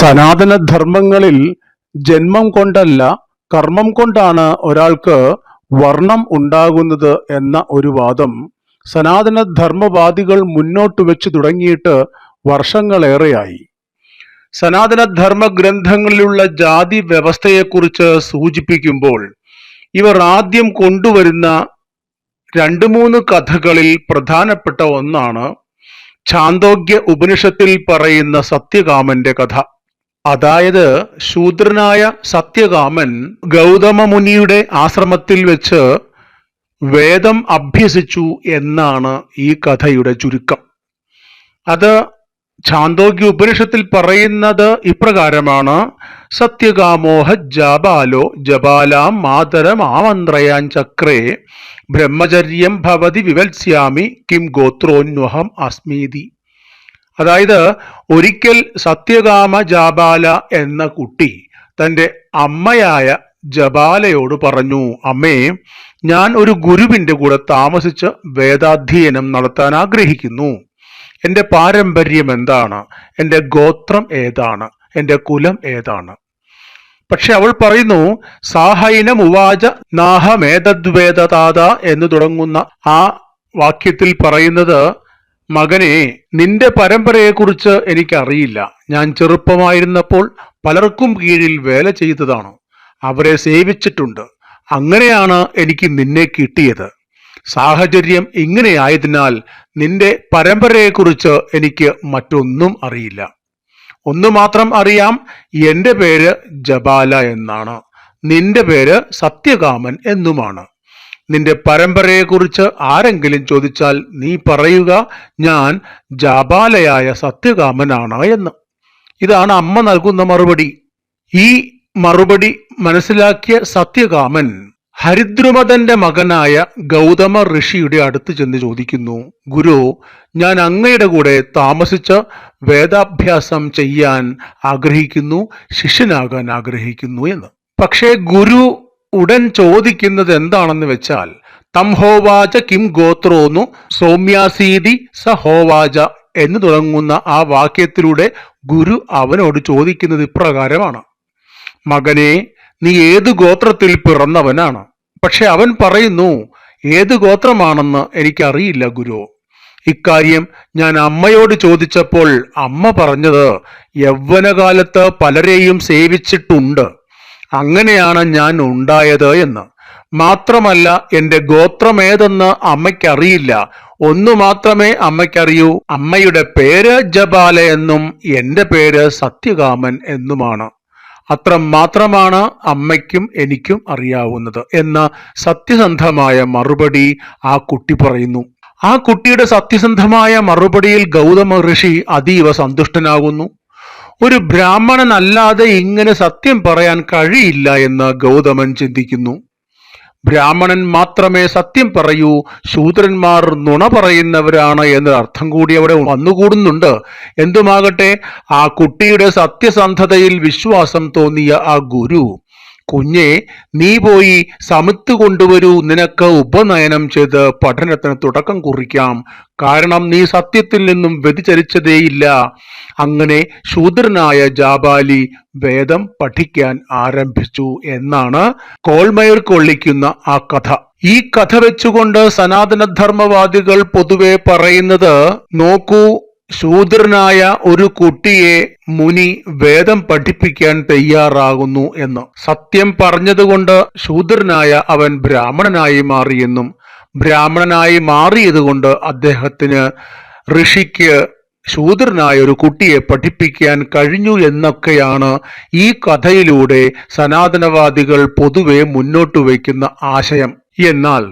സനാതന ധർമ്മങ്ങളിൽ ജന്മം കൊണ്ടല്ല കർമ്മം കൊണ്ടാണ് ഒരാൾക്ക് വർണം ഉണ്ടാകുന്നത് എന്ന ഒരു വാദം സനാതന ധർമ്മവാദികൾ മുന്നോട്ട് വെച്ച് തുടങ്ങിയിട്ട് വർഷങ്ങളേറെയായി. സനാതന ധർമ്മ ഗ്രന്ഥങ്ങളിലുള്ള ജാതി വ്യവസ്ഥയെക്കുറിച്ച് സൂചിപ്പിക്കുമ്പോൾ ഇവർ ആദ്യം കൊണ്ടുവരുന്ന രണ്ട് മൂന്ന് കഥകളിൽ പ്രധാനപ്പെട്ട ഒന്നാണ് ഛാന്തോഗ്യ ഉപനിഷത്തിൽ പറയുന്ന സത്യകാമന്റെ കഥ. അതായത് ശൂദ്രനായ സത്യകാമൻ ഗൗതമ മുനിയുടെ ആശ്രമത്തിൽ വെച്ച് വേദം അഭ്യസിച്ചു എന്നാണ് ഈ കഥയുടെ ചുരുക്കം. അത് ഛാന്തോഗ്യ ഉപനിഷത്തിൽ പറയുന്നത് ഇപ്രകാരമാണ്. സത്യകാമോഹ ജാബാലോ ജപാലാം മാതരം ആമന്ത്രയാൻ ചക്രേ ബ്രഹ്മചര്യം ഭവതി വിവത്സ്യാമി കിം ഗോത്രോന്വഹം അസ്മീതി. അതായത് ഒരിക്കൽ സത്യകാമ ജാബാല എന്ന കുട്ടി തന്റെ അമ്മയായ ജബാലയോട് പറഞ്ഞു അമ്മേ ഞാൻ ഒരു ഗുരുവിന്റെ കൂടെ താമസിച്ച് വേദാധ്യയനം നടത്താൻ ആഗ്രഹിക്കുന്നു. എന്റെ പാരമ്പര്യം എന്താണ്? എന്റെ ഗോത്രം ഏതാണ്? എന്റെ കുലം ഏതാണ്? പക്ഷെ അവൾ പറയുന്നു സാഹൈന മുവാച നാഹമേതദ്വേദതാത എന്ന് തുടങ്ങുന്ന ആ വാക്യത്തിൽ പറയുന്നത് മകനെ നിന്റെ പരമ്പരയെക്കുറിച്ച് എനിക്കറിയില്ല. ഞാൻ ചെറുപ്പമായിരുന്നപ്പോൾ പലർക്കും കീഴിൽ വേല ചെയ്തതാണ്. അവരെ സേവിച്ചിട്ടുണ്ട്. അങ്ങനെയാണ് എനിക്ക് നിന്നെ കിട്ടിയത്. സാഹചര്യം ഇങ്ങനെയായതിനാൽ നിന്റെ പരമ്പരയെക്കുറിച്ച് എനിക്ക് മറ്റൊന്നും അറിയില്ല. ഒന്ന് മാത്രം അറിയാം എന്റെ പേര് ജബാല എന്നാണ്. നിന്റെ പേര് സത്യകാമൻ എന്നുമാണ്. നിന്റെ പരമ്പരയെക്കുറിച്ച് ആരെങ്കിലും ചോദിച്ചാൽ നീ പറയുക ഞാൻ ജാബാലയായ സത്യകാമനാണ് എന്ന്. ഇതാണ് അമ്മ നൽകുന്ന മറുപടി. ഈ മറുപടി മനസ്സിലാക്കിയ സത്യകാമൻ ഹരിദ്രുമതന്റെ മകനായ ഗൗതമ ഋഷിയുടെ അടുത്ത് ചെന്ന് ചോദിക്കുന്നു ഗുരു ഞാൻ അങ്ങയുടെ കൂടെ താമസിച്ച് വേദാഭ്യാസം ചെയ്യാൻ ആഗ്രഹിക്കുന്നു ശിഷ്യനാകാൻ ആഗ്രഹിക്കുന്നു എന്ന്. പക്ഷേ ഗുരു ഉടൻ ചോദിക്കുന്നത് എന്താണെന്ന് വെച്ചാൽ തം ഹോവാച കിം ഗോത്രോന്നു സൗമ്യാസീതി സ ഹോവാച എന്ന് തുടങ്ങുന്ന ആ വാക്യത്തിലൂടെ ഗുരു അവനോട് ചോദിക്കുന്നത് ഇപ്രകാരമാണ്. മകനെ നീ ഏത് ഗോത്രത്തിൽ പിറന്നവനാണ്? പക്ഷെ അവൻ പറയുന്നു ഏത് ഗോത്രമാണെന്ന് എനിക്കറിയില്ല ഗുരു. ഇക്കാര്യം ഞാൻ അമ്മയോട് ചോദിച്ചപ്പോൾ അമ്മ പറഞ്ഞത് യൗവനകാലത്ത് പലരെയും സേവിച്ചിട്ടുണ്ട്. അങ്ങനെയാണ് ഞാൻ ഉണ്ടായത് എന്ന്. മാത്രമല്ല എന്റെ ഗോത്രമേതെന്ന് അമ്മയ്ക്കറിയില്ല. ഒന്നു മാത്രമേ അമ്മയ്ക്കറിയൂ. അമ്മയുടെ പേര് ജബാല എന്നും എന്റെ പേര് സത്യകാമൻ എന്നുമാണ്. അത്ര മാത്രമാണ് അമ്മയ്ക്കും എനിക്കും അറിയാവുന്നത് എന്ന സത്യസന്ധമായ മറുപടി ആ കുട്ടി പറയുന്നു. ആ കുട്ടിയുടെ സത്യസന്ധമായ മറുപടിയിൽ ഗൗതമ ഋഷി അതീവ സന്തുഷ്ടനാകുന്നു. ഒരു ബ്രാഹ്മണനല്ലാതെ ഇങ്ങനെ സത്യം പറയാൻ കഴിയില്ല എന്ന് ഗൗതമൻ ചിന്തിക്കുന്നു. ബ്രാഹ്മണൻ മാത്രമേ സത്യം പറയൂ ശൂദ്രന്മാർ നുണ പറയുന്നവരാണ് എന്ന അർത്ഥം കൂടി അവിടെ വന്നുകൂടുന്നുണ്ട്. എന്തുമാകട്ടെ ആ കുട്ടിയുടെ സത്യസന്ധതയിൽ വിശ്വാസം തോന്നിയ ആ ഗുരു കുഞ്ഞെ നീ പോയി സമിത്ത് കൊണ്ടുവരൂ നിനക്ക് ഉപനയനം ചെയ്ത് പഠനത്തിന് തുടക്കം കുറിക്കാം. കാരണം നീ സത്യത്തിൽ നിന്നും വ്യതിചരിച്ചതേയില്ല അങ്ങനെ ശൂദ്രനായ ജാബാലി വേദം പഠിക്കാൻ ആരംഭിച്ചു എന്നാണ് കോൾമയർ കൊള്ളിക്കുന്ന ആ കഥ. ഈ കഥ വെച്ചുകൊണ്ട് സനാതനധർമ്മവാദികൾ പൊതുവെ പറയുന്നത് നോക്കൂ ശൂദ്രനായ ഒരു കുട്ടിയെ മുനി വേദം പഠിപ്പിക്കാൻ തയ്യാറാകുന്നു എന്ന്. സത്യം പറഞ്ഞതുകൊണ്ട് ശൂദ്രനായ അവൻ ബ്രാഹ്മണനായി മാറിയെന്നും ബ്രാഹ്മണനായി മാറിയതുകൊണ്ട് അദ്ദേഹത്തിന് ഋഷിക്ക് ശൂദ്രനായ ഒരു കുട്ടിയെ പഠിപ്പിക്കാൻ കഴിഞ്ഞു എന്നൊക്കെയാണ് ഈ കഥയിലൂടെ സനാതനവാദികൾ പൊതുവെ മുന്നോട്ട് വയ്ക്കുന്ന ആശയം. എന്നാൽ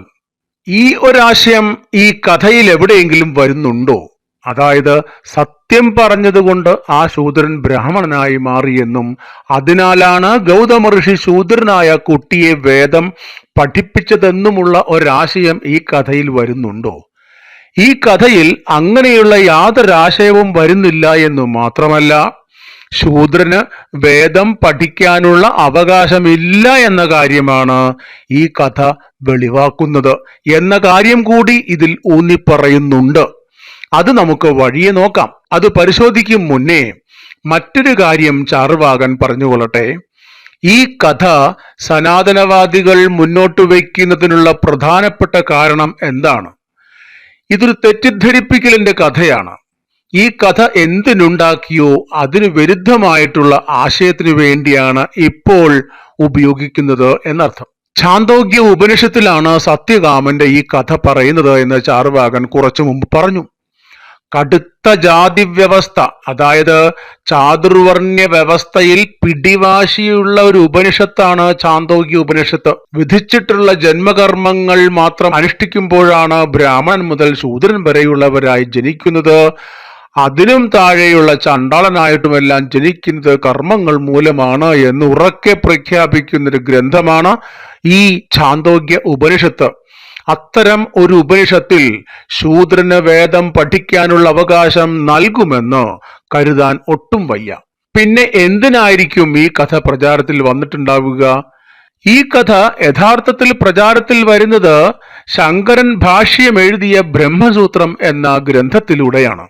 ഈ ഒരാശയം ഈ കഥയിൽ എവിടെയെങ്കിലും വരുന്നുണ്ടോ? അതായത് സത്യം പറഞ്ഞതുകൊണ്ട് ആ ശൂദ്രൻ ബ്രാഹ്മണനായി മാറിയെന്നും അതിനാലാണ് ഗൗതമ ഋഷി ശൂദ്രനായ കുട്ടിയെ വേദം പഠിപ്പിച്ചതെന്നുമുള്ള ഒരാശയം ഈ കഥയിൽ വരുന്നുണ്ടോ? ഈ കഥയിൽ അങ്ങനെയുള്ള യാതൊരാശയവും വരുന്നില്ല എന്നു മാത്രമല്ല ശൂദ്രന് വേദം പഠിക്കാനുള്ള അവകാശമില്ല എന്ന കാര്യമാണ് ഈ കഥ വെളിവാക്കുന്നത്. എന്ന കാര്യം കൂടി ഇതിൽ ഊന്നിപ്പറയുന്നുണ്ട്. അത് നമുക്ക് വഴിയെ നോക്കാം. അത് പരിശോധിക്കും മുന്നേ മറ്റൊരു കാര്യം ചാറുവാകൻ പറഞ്ഞുകൊള്ളട്ടെ. ഈ കഥ സനാതനവാദികൾ മുന്നോട്ട് വയ്ക്കുന്നതിനുള്ള പ്രധാനപ്പെട്ട കാരണം എന്താണ്? ഇതൊരു തെറ്റിദ്ധരിപ്പിക്കലിന്റെ കഥയാണ്. ഈ കഥ എന്തിനുണ്ടാക്കിയോ അതിന് വിരുദ്ധമായിട്ടുള്ള ആശയത്തിനു വേണ്ടിയാണ് ഇപ്പോൾ ഉപയോഗിക്കുന്നത് എന്നർത്ഥം. ഛാന്തോഗ്യ ഉപനിഷത്തിലാണ് സത്യകാമന്റെ ഈ കഥ പറയുന്നത് എന്ന് ചാർവാകൻ കുറച്ചു മുമ്പ് പറഞ്ഞു. കടുത്ത ജാതി വ്യവസ്ഥ അതായത് ചാതുർവർണ്യ വ്യവസ്ഥയിൽ പിടിവാശിയുള്ള ഒരു ഉപനിഷത്താണ് ചാന്തോഗ്യ ഉപനിഷത്ത്. വിധിച്ചിട്ടുള്ള ജന്മകർമ്മങ്ങൾ മാത്രം അനുഷ്ഠിക്കുമ്പോഴാണ് ബ്രാഹ്മണൻ മുതൽ ശൂദ്രൻ വരെയുള്ളവരായി ജനിക്കുന്നത്. അതിനും താഴെയുള്ള ചണ്ടാളനായിട്ടുമെല്ലാം ജനിക്കുന്നത് കർമ്മങ്ങൾ മൂലമാണ് എന്ന് ഉറക്കെ പ്രഖ്യാപിക്കുന്നൊരു ഗ്രന്ഥമാണ് ഈ ചാന്തോഗ്യ ഉപനിഷത്ത്. അത്തരം ഒരു ഉപനിഷത്തിൽ ശൂദ്രന് വേദം പഠിക്കാനുള്ള അവകാശം നൽകുമെന്ന് കരുതാൻ ഒട്ടും വയ്യ. പിന്നെ എന്തിനായിരിക്കും ഈ കഥ പ്രചാരത്തിൽ വന്നിട്ടുണ്ടാവുക? ഈ കഥ യഥാർത്ഥത്തിൽ പ്രചാരത്തിൽ വരുന്നത് ശങ്കരൻ ഭാഷ്യം എഴുതിയ ബ്രഹ്മസൂത്രം എന്ന ഗ്രന്ഥത്തിലൂടെയാണ്.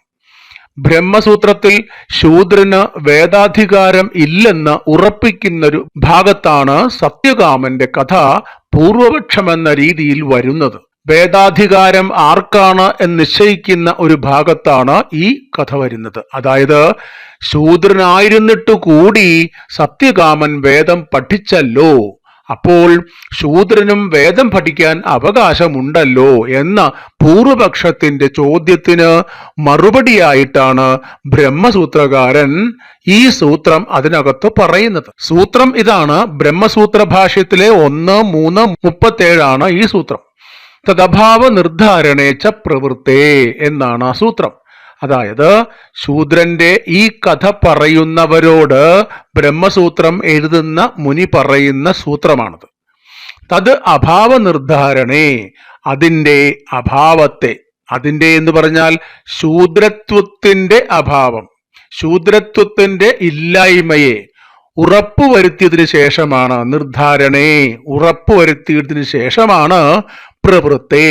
ബ്രഹ്മസൂത്രത്തിൽ ശൂദ്രന് വേദാധികാരം ഇല്ലെന്ന് ഉറപ്പിക്കുന്നൊരു ഭാഗത്താണ് സത്യകാമന്റെ കഥ പൂർവപക്ഷമെന്ന രീതിയിൽ വരുന്നത്. വേദാധികാരം ആർക്കാണ് എന്ന് നിശ്ചയിക്കുന്ന ഒരു ഭാഗത്താണ് ഈ കഥ വരുന്നത്. അതായത് ശൂദ്രനായിരുന്നിട്ടു കൂടി സത്യകാമൻ വേദം പഠിച്ചല്ലോ അപ്പോൾ ശൂദ്രനും വേദം പഠിക്കാൻ അവകാശമുണ്ടല്ലോ എന്ന പൂർവപക്ഷത്തിന്റെ ചോദ്യത്തിന് മറുപടിയായിട്ടാണ് ബ്രഹ്മസൂത്രകാരൻ ഈ സൂത്രം അതിനകത്ത് പറയുന്നത്. സൂത്രം ഇതാണ് ബ്രഹ്മസൂത്ര ഭാഷ്യത്തിലെ ഒന്ന് മൂന്ന് മുപ്പത്തേഴാണ് ഈ സൂത്രം. തദഭാവ നിർദ്ധാരണേച്ച പ്രവൃത്തേ എന്നാണ് ആ സൂത്രം. അതായത് ശൂദ്രന്റെ ഈ കഥ പറയുന്നവരോട് ബ്രഹ്മസൂത്രം എഴുതുന്ന മുനി പറയുന്ന സൂത്രമാണത്. തത് അഭാവ നിർദ്ധാരണേ അതിന്റെ അഭാവത്തെ അതിന്റെ എന്ന് പറഞ്ഞാൽ ശൂദ്രത്വത്തിന്റെ അഭാവം ശൂദ്രത്വത്തിന്റെ ഇല്ലായ്മയെ ഉറപ്പുവരുത്തിയതിനു ശേഷമാണ് നിർദ്ധാരണേ ഉറപ്പുവരുത്തിയതിനു ശേഷമാണ് പ്രവൃത്തെ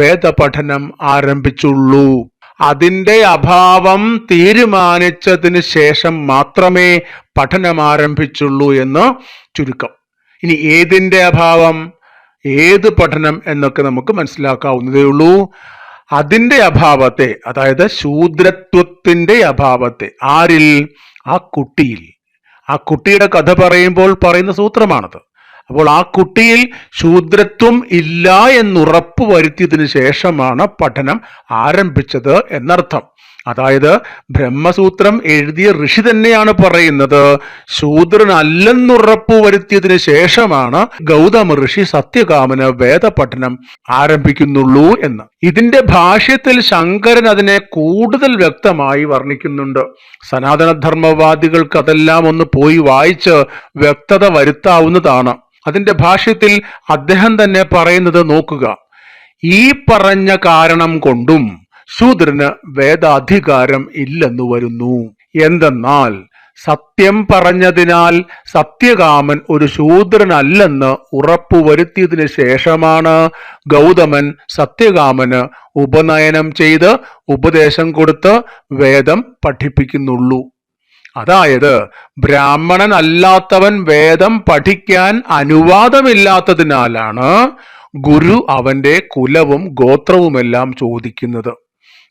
വേദപഠനം ആരംഭിച്ചുള്ളൂ. അതിന്റെ അഭാവം തീരുമാനിച്ചതിന് ശേഷം മാത്രമേ പഠനം ആരംഭിച്ചുള്ളൂ എന്ന് ചുരുക്കം. ഇനി ഏതിന്റെ അഭാവം? ഏത് പഠനം എന്നൊക്കെ നമുക്ക് മനസ്സിലാക്കാവുന്നതേ ഉള്ളൂ. അതിന്റെ അഭാവത്തെ അതായത് ശൂദ്രത്വത്തിന്റെ അഭാവത്തെ ആരിൽ? ആ കുട്ടിയിൽ. ആ കുട്ടിയുടെ കഥ പറയുമ്പോൾ പറയുന്ന സൂത്രമാണത്. അപ്പോൾ ആ കുട്ടിയിൽ ശൂദ്രത്വം ഇല്ല എന്നുറപ്പ് വരുത്തിയതിന് ശേഷമാണ് പഠനം ആരംഭിച്ചത് എന്നർത്ഥം. അതായത് ബ്രഹ്മസൂത്രം എഴുതിയ ഋഷി തന്നെയാണ് പറയുന്നത് ശൂദ്രനല്ലെന്നുറപ്പ് വരുത്തിയതിന് ശേഷമാണ് ഗൗതമ ഋഷി സത്യകാമന വേദപഠനം ആരംഭിക്കുന്നുള്ളൂ എന്ന്. ഇതിന്റെ ഭാഷ്യത്തിൽ ശങ്കരൻ അതിനെ കൂടുതൽ വ്യക്തമായി വർണിക്കുന്നുണ്ട്. സനാതനധർമ്മവാദികൾക്ക് അതെല്ലാം ഒന്ന് പോയി വായിച്ച് വ്യക്തത വരുത്താവുന്നതാണ്. അതിന്റെ ഭാഷ്യത്തിൽ അദ്ദേഹം തന്നെ പറയുന്നത് നോക്കുക. ഈ പറഞ്ഞ കാരണം കൊണ്ടും ശൂദ്രന് വേദാധികാരം ഇല്ലെന്ന് വരുന്നു. എന്തെന്നാൽ സത്യം പറഞ്ഞതിനാൽ സത്യകാമൻ ഒരു ശൂദ്രനല്ലെന്ന് ഉറപ്പുവരുത്തിയതിന് ശേഷമാണ് ഗൗതമൻ സത്യകാമന് ഉപനയനം ചെയ്ത് ഉപദേശം കൊടുത്ത് വേദം പഠിപ്പിക്കുന്നുള്ളൂ. അതായത് ബ്രാഹ്മണനല്ലാത്തവൻ വേദം പഠിക്കാൻ അനുവാദമില്ലാത്തതിനാലാണ് ഗുരു അവന്റെ കുലവും ഗോത്രവുമെല്ലാം ചോദിക്കുന്നത്.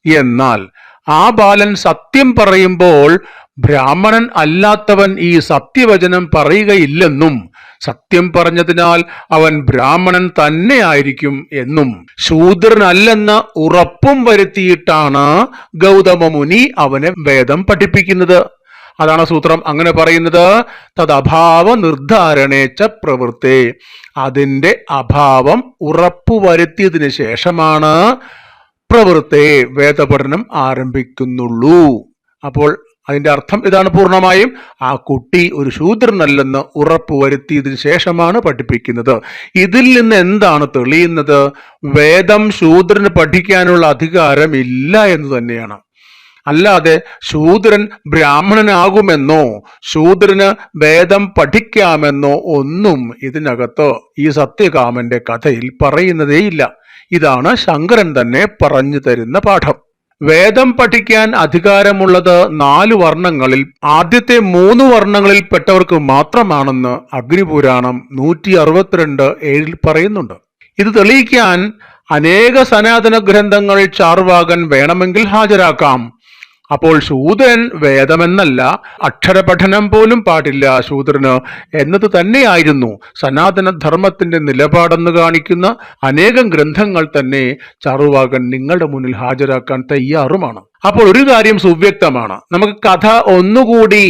എന്നാൽ ആ ബാലൻ സത്യം പറയുമ്പോൾ ബ്രാഹ്മണൻ അല്ലാത്തവൻ ഈ സത്യവചനം പറയുകയില്ലെന്നും സത്യം പറഞ്ഞതിനാൽ അവൻ ബ്രാഹ്മണൻ തന്നെയായിരിക്കും എന്നും ശൂദ്രനല്ലെന്ന ഉറപ്പും വരുത്തിയിട്ടാണ് ഗൗതമ മുനി അവനെ വേദം പഠിപ്പിക്കുന്നത്. അതാണ് സൂത്രം. അങ്ങനെ പറയുന്നത് തദഭാവ നിർദ്ധാരണേച്ച പ്രവൃത്തി. അതിന്റെ അഭാവം ഉറപ്പുവരുത്തിയതിനു ശേഷമാണ് പ്രവൃത്തി വേദപഠനം ആരംഭിക്കുന്നുള്ളൂ. അപ്പോൾ അതിന്റെ അർത്ഥം ഇതാണ് പൂർണമായും. ആ കുട്ടി ഒരു ശൂദ്രനല്ലെന്ന് ഉറപ്പുവരുത്തിയതിനു ശേഷമാണ് പഠിപ്പിക്കുന്നത്. ഇതിൽ നിന്ന് എന്താണ് തെളിയുന്നത്? വേദം ശൂദ്രന് പഠിക്കാനുള്ള അധികാരം ഇല്ല എന്ന് തന്നെയാണ്. അല്ലാതെ ശൂദ്രൻ ബ്രാഹ്മണനാകുമെന്നോ ശൂദ്രന് വേദം പഠിക്കാമെന്നോ ഒന്നും ഇതിനകത്ത് ഈ സത്യകാമന്റെ കഥയിൽ പറയുന്നതേയില്ല. ഇതാണ് ശങ്കരൻ തന്നെ പറഞ്ഞു തരുന്ന പാഠം. വേദം പഠിക്കാൻ അധികാരമുള്ളത് നാല് വർണങ്ങളിൽ ആദ്യത്തെ മൂന്ന് വർണങ്ങളിൽ പെട്ടവർക്ക് മാത്രമാണെന്ന് അഗ്നിപുരാണം നൂറ്റി അറുപത്തിരണ്ട് ഏഴിൽ പറയുന്നുണ്ട്. ഇത് തെളിയിക്കാൻ അനേക സനാതന ഗ്രന്ഥങ്ങൾ ചാർവാകൻ വേണമെങ്കിൽ ഹാജരാക്കാം. അപ്പോൾ ശൂദ്രൻ വേദമെന്നല്ല അക്ഷരപഠനം പോലും പാടില്ല ശൂദ്രന്. എന്നത് തന്നെയായിരുന്നു സനാതനധർമ്മത്തിന്റെ നിലപാടെന്ന് കാണിക്കുന്ന അനേകം ഗ്രന്ഥങ്ങൾ തന്നെ ചാറുവാകൻ നിങ്ങളുടെ മുന്നിൽ ഹാജരാക്കാൻ തയ്യാറുമാണ്. അപ്പോൾ ഒരു കാര്യം സുവ്യക്തമാണ്. നമുക്ക് കഥ ഒന്നുകൂടി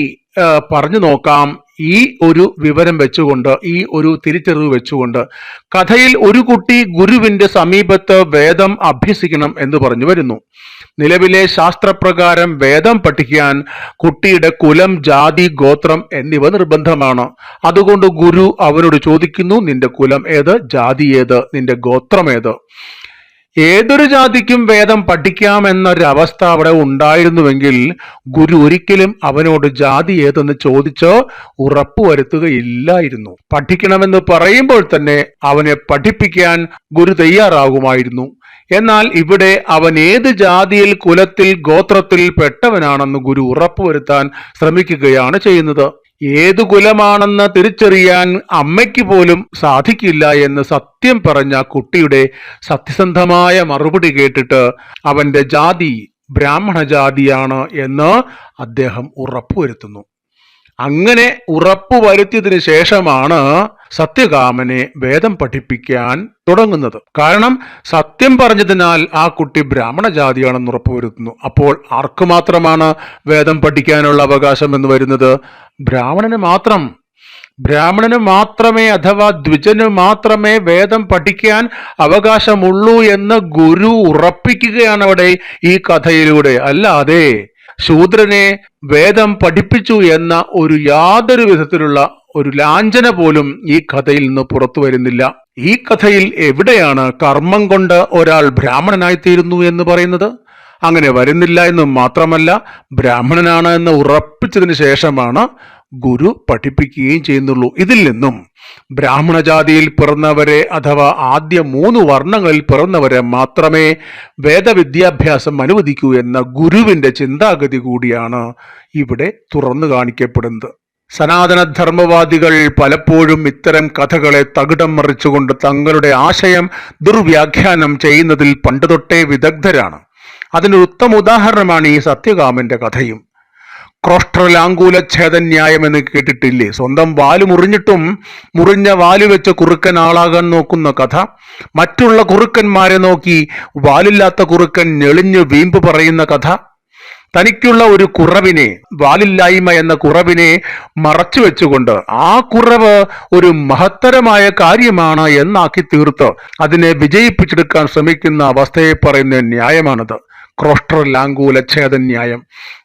പറഞ്ഞു നോക്കാം. ഈ ഒരു വിവരം വെച്ചുകൊണ്ട് ഈ ഒരു തിരിച്ചറിവ് വെച്ചുകൊണ്ട്. കഥയിൽ ഒരു കുട്ടി ഗുരുവിന്റെ സമീപത്ത് വേദം അഭ്യസിക്കണം എന്ന് പറഞ്ഞു വരുന്നു. നിലവിലെ ശാസ്ത്രപ്രകാരം വേദം പഠിക്കാൻ കുട്ടിയുടെ കുലം ജാതി ഗോത്രം എന്നിവ നിർബന്ധമാണ്. അതുകൊണ്ട് ഗുരു അവനോട് ചോദിക്കുന്നു നിന്റെ കുലം ഏത്? ജാതി ഏത്? നിന്റെ ഗോത്രം ഏത്? ഏതൊരു ജാതിക്കും വേദം പഠിക്കാമെന്നൊരവസ്ഥ അവിടെ ഉണ്ടായിരുന്നുവെങ്കിൽ ഗുരു ഒരിക്കലും അവനോട് ജാതി ഏതെന്ന് ചോദിച്ച് ഉറപ്പുവരുത്തുകയില്ലായിരുന്നു. പഠിക്കണമെന്ന് പറയുമ്പോൾ തന്നെ അവനെ പഠിപ്പിക്കാൻ ഗുരു തയ്യാറാകുമായിരുന്നു. എന്നാൽ ഇവിടെ അവൻ ഏത് ജാതിയിൽ കുലത്തിൽ ഗോത്രത്തിൽ പെട്ടവനാണെന്ന് ഗുരു ഉറപ്പുവരുത്താൻ ശ്രമിക്കുകയാണ് ചെയ്യുന്നത്. ഏത് കുലമാണെന്ന് തിരിച്ചറിയാൻ അമ്മയ്ക്ക് പോലും സാധിക്കില്ല എന്ന് സത്യം പറഞ്ഞ കുട്ടിയുടെ സത്യസന്ധമായ മറുപടി കേട്ടിട്ട് അവന്റെ ജാതി ബ്രാഹ്മണ ജാതിയാണ് എന്ന് അദ്ദേഹം ഉറപ്പുവരുത്തുന്നു. അങ്ങനെ ഉറപ്പുവരുത്തിയതിനു ശേഷമാണ് സത്യകാമനെ വേദം പഠിപ്പിക്കാൻ തുടങ്ങുന്നത്. കാരണം സത്യം പറഞ്ഞതിനാൽ ആ കുട്ടി ബ്രാഹ്മണ ജാതിയാണെന്ന് ഉറപ്പുവരുത്തുന്നു. അപ്പോൾ ആർക്ക് മാത്രമാണ് വേദം പഠിക്കാനുള്ള അവകാശം എന്ന് വരുന്നത്? ബ്രാഹ്മണന് മാത്രം. ബ്രാഹ്മണന് മാത്രമേ അഥവാ ദ്വിജന് മാത്രമേ വേദം പഠിക്കാൻ അവകാശമുള്ളൂ എന്ന് ഗുരു ഉറപ്പിക്കുകയാണ് അവിടെ ഈ കഥയിലൂടെ. അല്ലാതെ ശൂദ്രനെ വേദം പഠിപ്പിച്ചു എന്ന ഒരു യാതൊരു വിധത്തിലുള്ള ഒരു ലാഞ്ചന പോലും ഈ കഥയിൽ നിന്ന് പുറത്തു വരുന്നില്ല. ഈ കഥയിൽ എവിടെയാണ് കർമ്മം കൊണ്ട് ഒരാൾ ബ്രാഹ്മണനായിത്തീരുന്നു എന്ന് പറയുന്നത്? അങ്ങനെ വരുന്നില്ല എന്ന് മാത്രമല്ല ബ്രാഹ്മണനാണ് എന്ന് ഉറപ്പിച്ചതിന് ശേഷമാണ് ഗുരു പഠിപ്പിക്കുകയും ചെയ്യുന്നുള്ളൂ. ഇതിൽ നിന്നും ബ്രാഹ്മണജാതിയിൽ പിറന്നവരെ അഥവാ ആദ്യ മൂന്ന് വർണങ്ങളിൽ പിറന്നവരെ മാത്രമേ വേദവിദ്യാഭ്യാസം അനുവദിക്കൂ എന്ന ഗുരുവിന്റെ ചിന്താഗതി കൂടിയാണ് ഇവിടെ തുറന്നു കാണിക്കപ്പെടുന്നത്. സനാതനധർമ്മവാദികൾ പലപ്പോഴും ഇത്തരം കഥകളെ തകിടം മറിച്ചുകൊണ്ട് തങ്ങളുടെ ആശയം ദുർവ്യാഖ്യാനം ചെയ്യുന്നതിൽ പണ്ടുതൊട്ടേ വിദഗ്ധരാണ്. അതിനൊരു ഉത്തമ ഉദാഹരണമാണ് ഈ സത്യകാമന്റെ കഥയും. ക്രോഷ്ട്രലാങ്കൂല ഛേദന്യായം എന്ന് കേട്ടിട്ടില്ലേ? സ്വന്തം വാൽ മുറിഞ്ഞിട്ടും മുറിഞ്ഞ വാൽ വെച്ച് കുറുക്കൻ ആളാകാൻ നോക്കുന്ന കഥ. മറ്റുള്ള കുറുക്കന്മാരെ നോക്കി വാലില്ലാത്ത കുറുക്കൻ ഞെളിഞ്ഞ് വീമ്പ് പറയുന്ന കഥ. തനിക്കുള്ള ഒരു കുറവിനെ വാലില്ലായ്മ എന്ന കുറവിനെ മറച്ചു വെച്ചുകൊണ്ട് ആ കുറവ് ഒരു മഹത്തരമായ കാര്യമാണ് എന്നാക്കി തീർത്ത് അതിനെ വിജയിപ്പിച്ചെടുക്കാൻ ശ്രമിക്കുന്ന അവസ്ഥയെ പറയുന്ന ന്യായമാണത്. ക്രോസ്റ്റർ ലാങ്കൂല ഛേദന്യായം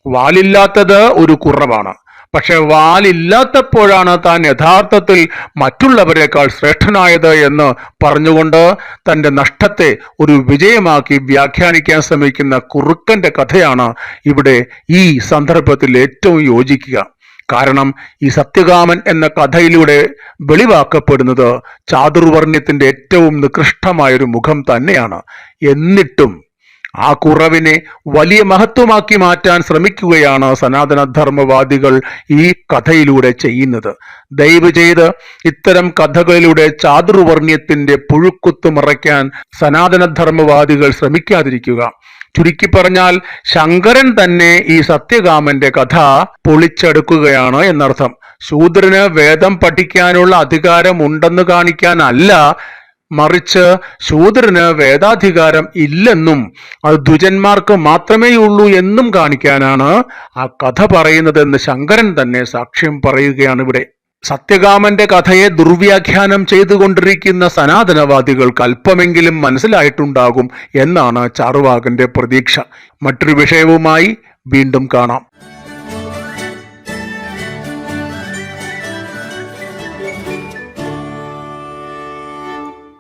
വാലില്ലാത്തത് ഒരു കുറവാണ്. പക്ഷെ വാലില്ലാത്തപ്പോഴാണ് താൻ യഥാർത്ഥത്തിൽ മറ്റുള്ളവരെക്കാൾ ശ്രേഷ്ഠനായത് എന്ന് പറഞ്ഞുകൊണ്ട് തന്റെ നഷ്ടത്തെ ഒരു വിജയമാക്കി വ്യാഖ്യാനിക്കാൻ ശ്രമിക്കുന്ന കുറുക്കന്റെ കഥയാണ് ഇവിടെ ഈ സന്ദർഭത്തിൽ ഏറ്റവും യോജിക്കുക. കാരണം ഈ സത്യകാമൻ എന്ന കഥയിലൂടെ വെളിവാക്കപ്പെടുന്നത് ചാതുർവർണ്യത്തിന്റെ ഏറ്റവും നികൃഷ്ടമായൊരു മുഖം തന്നെയാണ്. എന്നിട്ടും ആ കുറവിനെ വലിയ മഹത്വമാക്കി മാറ്റാൻ ശ്രമിക്കുകയാണ് സനാതനധർമ്മവാദികൾ ഈ കഥയിലൂടെ ചെയ്യുന്നത്. ദയവ് ചെയ്ത് ഇത്തരം കഥകളിലൂടെ ചാതുർവർണ്യത്തിന്റെ പുഴുക്കുത്ത് മറയ്ക്കാൻ സനാതനധർമ്മവാദികൾ ശ്രമിക്കാതിരിക്കുക. ചുരുക്കി പറഞ്ഞാൽ ശങ്കരൻ തന്നെ ഈ സത്യകാമന്റെ കഥ പൊളിച്ചെടുക്കുകയാണ് എന്നർത്ഥം. ശൂദ്രന് വേദം പഠിക്കാനുള്ള അധികാരം ഉണ്ടെന്ന് കാണിക്കാനല്ല മറിച്ച് ശൂദ്രന് വേദാധികാരം ഇല്ലെന്നും അത് ദ്വിജന്മാർക്ക് മാത്രമേ ഉള്ളൂ എന്നും കാണിക്കാനാണ് ആ കഥ പറയുന്നതെന്ന് ശങ്കരൻ തന്നെ സാക്ഷ്യം പറയുകയാണ് ഇവിടെ. സത്യകാമന്റെ കഥയെ ദുർവ്യാഖ്യാനം ചെയ്തുകൊണ്ടിരിക്കുന്ന സനാതനവാദികൾക്ക് അല്പമെങ്കിലും മനസ്സിലായിട്ടുണ്ടാകും എന്നാണ് ചാറുവാകന്റെ പ്രതീക്ഷ. മറ്റൊരു വിഷയവുമായി വീണ്ടും കാണാം.